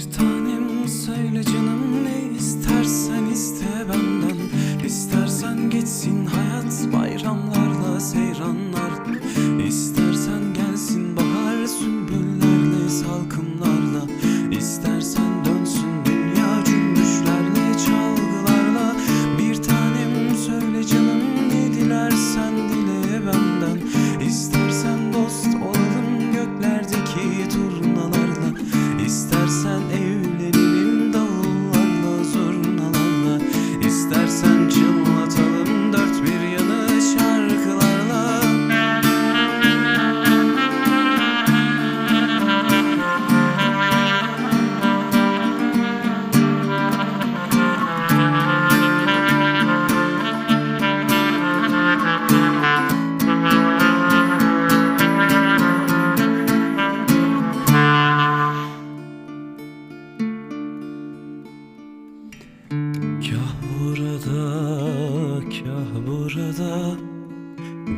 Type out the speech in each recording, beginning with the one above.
Bir tanem söyle canım ne istersen iste benden. İstersen geçsin hayat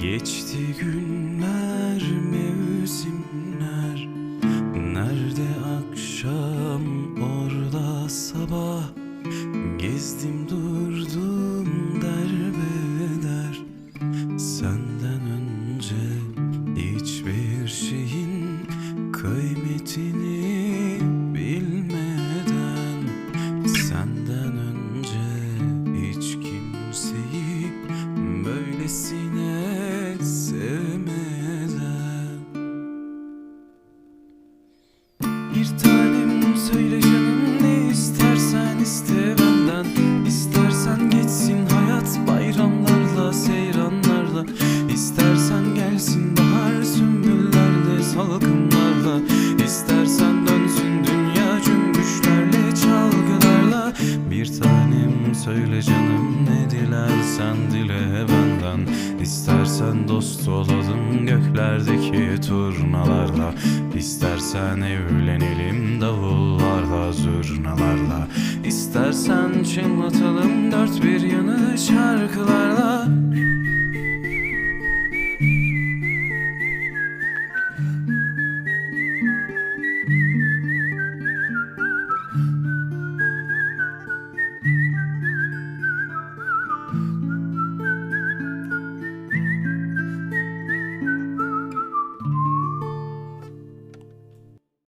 Geçti günler, mevsimler. Nerede akşam, orada sabah? Gezdim durdum Bir tanem söyle canım ne istersen iste benden. İstersen geçsin hayat bayramlarla seyranlarla. İstersen gelsin bahar sümbüllerle salkımlarla İstersen dönsün dünya cümbüşlerle çalgılarla. Bir tanem söyle canım ne dilersen dile benden İstersen dost olalım göklerdeki turnalarla. İstersen evlenelim davullarla zurnalarla. İstersen çınlatalım dört bir yanı şarkılarla